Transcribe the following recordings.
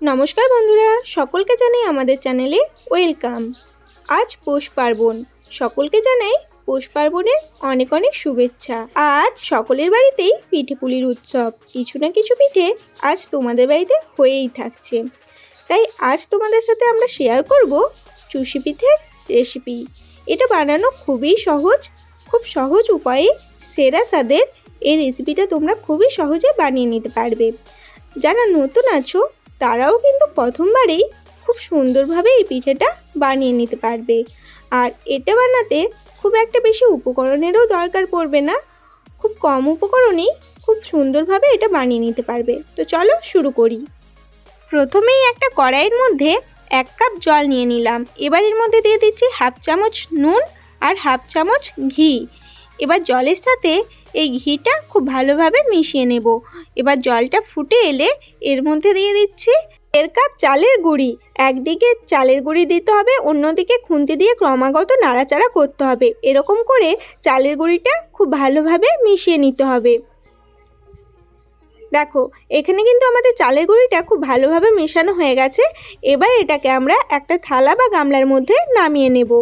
নমস্কার বন্ধুরা, সকলকে জানাই আমাদের চ্যানেলে ওয়েলকাম। আজ পৌষ পার্বণ, সকলকে জানাই পৌষ পার্বণের অনেক অনেক শুভেচ্ছা। আজ সকলের বাড়িতেই পিঠে পুলির উৎসব, কিছু না কিছু পিঠে আজ তোমাদের বাড়িতে হয়েই থাকছে। তাই আজ তোমাদের সাথে আমরা শেয়ার করব চুষি পিঠের রেসিপি এটা বানানো খুবই সহজ, খুব সহজ উপায়ে সেরা স্বাদের এই রেসিপিটা তোমরা খুবই সহজে বানিয়ে নিতে পারবে। যারা নতুন আছো তারাও কিন্তু প্রথমবারেই খুব সুন্দরভাবে এই পিঠেটা বানিয়ে নিতে পারবে। আর এটা বানাতে খুব একটা বেশি উপকরণেরও দরকার পড়বে না। খুব কম উপকরণেই খুব সুন্দরভাবে এটা বানিয়ে নিতে পারবে। তো চলো শুরু করি। প্রথমেই একটা কড়াইয়ের মধ্যে এক কাপ জল নিয়ে নিলাম। এবার এর মধ্যে দিয়ে দিচ্ছি হাফ চামচ নুন আর হাফ চামচ ঘি। এবার জলের সাথে এই ঘিটা খুব ভালোভাবে মিশিয়ে নেব। এবার জলটা ফুটে এলে এর মধ্যে দিয়ে দিচ্ছি দেড় কাপ চালের গুঁড়ি। একদিকে চালের গুঁড়ি দিতে হবে, অন্যদিকে খুন্তি দিয়ে ক্রমাগত নাড়াচাড়া করতে হবে। এরকম করে চালের গুঁড়িটা খুব ভালোভাবে মিশিয়ে নিতে হবে। দেখো, এখানে কিন্তু আমাদের চালের গুঁড়িটা খুব ভালোভাবে মেশানো হয়ে গেছে। এবার এটাকে আমরা একটা থালা বা গামলার মধ্যে নামিয়ে নেব।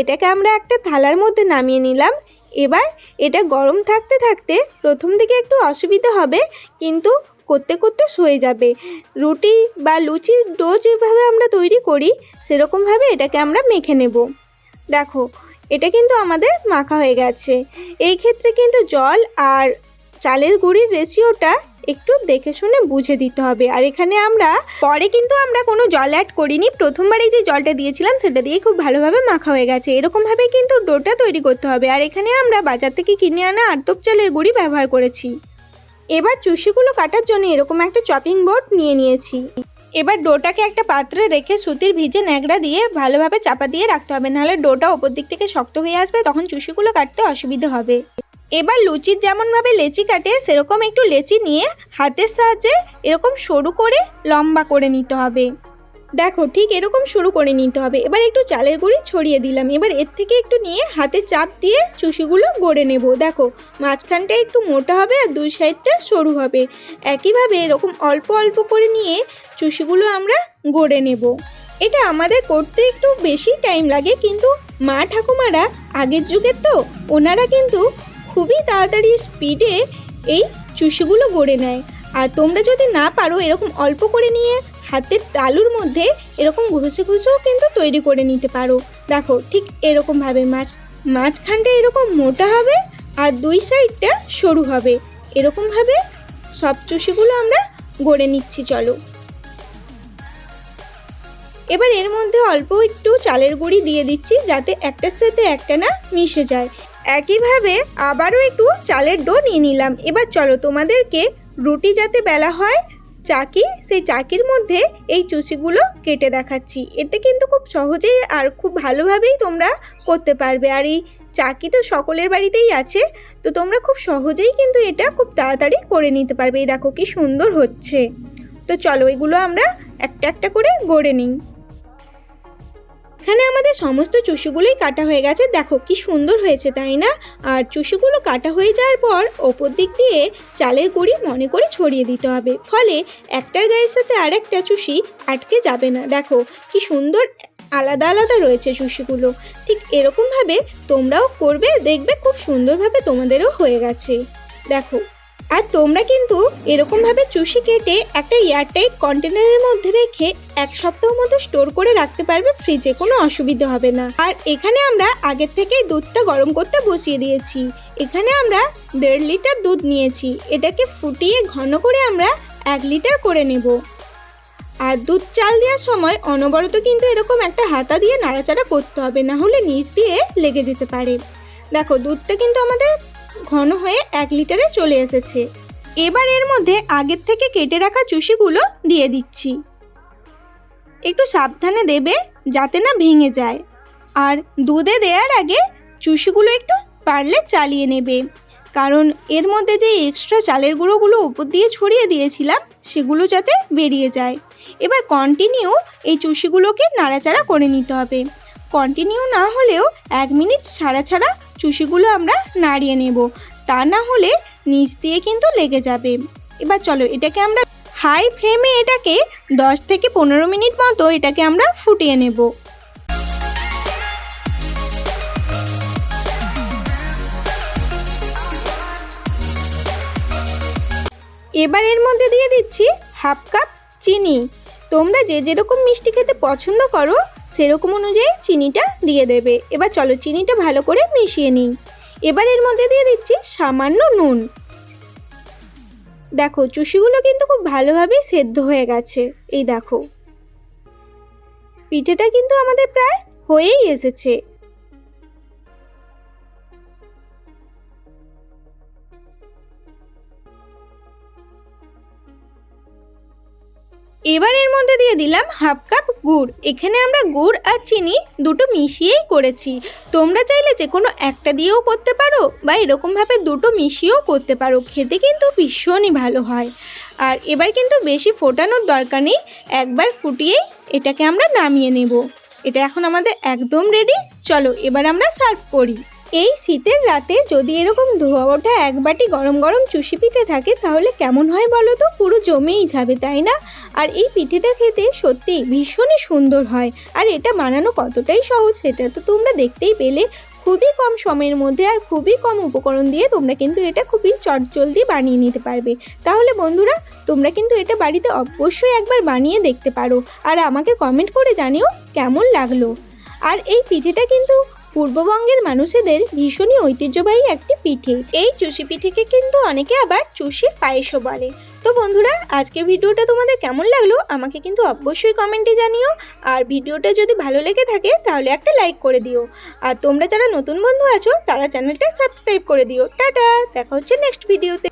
এটাকে আমরা একটা থালার মধ্যে নামিয়ে নিলাম। এবার এটা গরম থাকতে থাকতে প্রথম দিকে একটু অসুবিধা হবে, কিন্তু করতে করতে সয়ে যাবে। রুটি বা লুচির ডো যেভাবে আমরা তৈরি করি, সেরকমভাবে এটাকে আমরা মেখে নেব। দেখো, এটা কিন্তু আমাদের মাখা হয়ে গেছে। এই ক্ষেত্রে কিন্তু জল আর চালের গুঁড়ির রেশিওটা একটু দেখে শুনে বুঝে দিতে হবে। আর এখানে আমরা, পরে কিন্তু আমরা কোনো জল অ্যাড করিনি। প্রথমবারেই যে জলটা দিয়েছিলাম, সেটা দিয়ে খুব ভালোভাবে মাখা হয়ে গেছে। এরকমভাবে কিন্তু ডোটা তৈরি করতে হবে। আর এখানে আমরা বাজার থেকে কিনে আনা আর্তপ চালের গুঁড়ি ব্যবহার করেছি। এবার চুষিগুলো কাটার জন্য এরকম একটা চপিং বোর্ড নিয়ে নিয়েছি। এবার ডোটাকে একটা পাত্রে রেখে সুতির ভিজে ন্যাকড়া দিয়ে ভালোভাবে চাপা দিয়ে রাখতে হবে। নাহলে ডোটা ওপর দিক থেকে শক্ত হয়ে আসবে, তখন চুষিগুলো কাটতে অসুবিধা হবে। এবার লুচির যেমনভাবে লেচি কাটে, সেরকম একটু লেচি নিয়ে হাতের সাহায্যে এরকম সরু করে লম্বা করে নিতে হবে। দেখো, ঠিক এরকম শুরু করে নিতে হবে। এবার একটু চালের গুঁড়ি ছড়িয়ে দিলাম। এবার এর থেকে একটু নিয়ে হাতে চাপ দিয়ে চুষিগুলো গড়ে নেব। দেখো, মাঝখানটা একটু মোটা হবে আর দুই সাইডটা সরু হবে। একইভাবে এরকম অল্প অল্প করে নিয়ে চুষিগুলো আমরা গড়ে নেব। এটা আমাদের করতে একটু বেশি টাইম লাগে, কিন্তু মা ঠাকুমারা আগের যুগের তো, ওনারা কিন্তু খুবই তাড়াতাড়ি স্পিডে এই চুষিগুলো গড়ে নেয়। আর তোমরা যদি না পারো এরকম অল্প করে নিয়ে হাতের তালুর মধ্যে এরকম ঘষে ঘষেও কিন্তু তৈরি করে নিতে পারো। দেখো, ঠিক এরকমভাবে মাছ, মাঝখানটা এরকম মোটা হবে আর দুই সাইডটা সরু হবে। এরকমভাবে সব চুষিগুলো আমরা গড়ে নিচ্ছি, চলো। এবার এর মধ্যে অল্প একটু চালের গুঁড়ি দিয়ে দিচ্ছি যাতে একটার সাথে একটা না মিশে যায়। একইভাবে আবারও একটু চালের ডো নিয়ে নিলাম। এবার চলো তোমাদেরকে রুটি যাতে বেলা হয়, চাকি, সেই চাকির মধ্যে এই চুষিগুলো কেটে দেখাচ্ছি। এতে কিন্তু খুব সহজেই আর খুব ভালোভাবেই তোমরা করতে পারবে। আর এই চাকি তো সকলের বাড়িতেই আছে, তো তোমরা খুব সহজেই কিন্তু এটা খুব তাড়াতাড়ি করে নিতে পারবে। এই দেখো কি সুন্দর হচ্ছে। তো চলো এগুলো আমরা একটা একটা করে গড়ে নিই। এখানে আমাদের সমস্ত চুষিগুলোই কাটা হয়ে গেছে। দেখো কি সুন্দর হয়েছে, তাই না? আর চুষিগুলো কাটা হয়ে যাওয়ার পর ওপর দিক দিয়ে চালের গুঁড়ি মনে করে ছড়িয়ে দিতে হবে। ফলে একটার গায়ের সাথে আর একটা চুষি আটকে যাবে না। দেখো কি সুন্দর আলাদা আলাদা রয়েছে চুষিগুলো। ঠিক এরকমভাবে তোমরাও করবে, দেখবে খুব সুন্দরভাবে তোমাদেরও হয়ে গেছে। দেখো আর তোমরা কিন্তু এরকমভাবে চুষি কেটে একটা এয়ারটাইট কন্টেনারের মধ্যে রেখে এক সপ্তাহ মতো স্টোর করে রাখতে পারবে, ফ্রিজে কোনো অসুবিধা হবে না। আর এখানে আমরা আগের থেকেই দুধটা গরম করতে বসিয়ে দিয়েছি। এখানে আমরা দেড় লিটার দুধ নিয়েছি। এটাকে ফুটিয়ে ঘন করে আমরা এক লিটার করে নেব। আর দুধ চাল দেওয়ার সময় অনবরত কিন্তু এরকম একটা হাতা দিয়ে নাড়াচাড়া করতে হবে, না হলে নিচ দিয়ে লেগে যেতে পারে। দেখো, দুধটা কিন্তু আমাদের ঘন হয়ে এক লিটারে চলে এসেছে। এবার এর মধ্যে আগের থেকে কেটে রাখা চুষিগুলো দিয়ে দিচ্ছি। একটু সাবধানে দেবে যাতে না ভেঙে যায়। আর দুধে দেওয়ার আগে চুষিগুলো একটু পারলে চালিয়ে নেবে। কারণ এর মধ্যে যে এক্সট্রা চালের গুঁড়োগুলো উপর দিয়ে ছড়িয়ে দিয়েছিলাম, সেগুলো যাতে বেরিয়ে যায়। এবার কন্টিনিউ এই চুষিগুলোকে নাড়াচাড়া করে নিতে হবে। কন্টিনিউ না হলেও এক মিনিট ছাড়া ছাড়া চুষিগুলো আমরা নাড়িয়ে নেব। তা না হলে নিচ দিয়ে কিন্তু লেগে যাবে। এবার চলো এটাকে আমরা হাই ফ্লেমে এটাকে দশ থেকে পনেরো মিনিট মতো এটাকে আমরা ফুটিয়ে নেব। এবার এর মধ্যে দিয়ে দিচ্ছি হাফ কাপ চিনি। তোমরা যে যেরকম মিষ্টি খেতে পছন্দ করো সেরকম অনুযায়ী চিনিটা দিয়ে দেবে। এবার চলো চিনিটা ভালো করে মিশিয়ে নিই। এবার এর মধ্যে দিয়ে দিচ্ছি সামান্য নুন। দেখো, চুষিগুলো কিন্তু খুব ভালোভাবেই সেদ্ধ হয়ে গেছে। এই দেখো। পিঠেটা কিন্তু আমাদের প্রায় হয়েই এসেছে। এবার এর মধ্যে দিয়ে দিলাম হাফ কাপ গুড়। এখানে আমরা গুড় আর চিনি দুটো মিশিয়েই করেছি। তোমরা চাইলে যে কোনো একটা দিয়েও করতে পারো বা এরকমভাবে দুটো মিশিয়েও করতে পারো। খেতে কিন্তু ভীষণই ভালো হয়। আর এবার কিন্তু বেশি ফোটানোর দরকার নেই। একবার ফুটিয়েই এটাকে আমরা নামিয়ে নেব। এটা এখন আমাদের একদম রেডি চলো এবার আমরা সার্ভ করি। এই শীতের রাতে যদি এরকম ধোয়া ওঠা এক বাটি গরম গরম চুষি পিঠে থাকে, তাহলে কেমন হয় বলো তো? পুরো জমেই যাবে, তাই না? আর এই পিঠেটা খেতে সত্যি ভীষণই সুন্দর হয়। আর এটা বানানো কতটাই সহজ সেটা তো তোমরা দেখতেই পেলে। খুবই কম সময়ের মধ্যে আর খুবই কম উপকরণ দিয়ে তোমরা কিন্তু এটা খুবই চটজলদি বানিয়ে নিতে পারবে। তাহলে বন্ধুরা, তোমরা কিন্তু এটা বাড়িতে অবশ্যই একবার বানিয়ে দেখতে পারো। আর আমাকে কমেন্ট করে জানিও কেমন লাগল। আর এই পিঠেটা কিন্তু পূর্ববঙ্গের মানুষেদের ভীষণই ঐতিহ্যবাহী একটি পিঠে। এই চুষি পিঠেকে কিন্তু অনেকে আবার চুষির পায়েসও বলে। তো বন্ধুরা, আজকের ভিডিওটা তোমাদের কেমন লাগল আমাকে কিন্তু অবশ্যই কমেন্টে জানিও। আর ভিডিওটা যদি ভালো লেগে থাকে তাহলে একটা লাইক করে দিও। আর তোমরা যারা নতুন বন্ধু আছো, তারা চ্যানেলটা সাবস্ক্রাইব করে দিও। টাটা, দেখা হচ্ছে নেক্সট ভিডিওতে।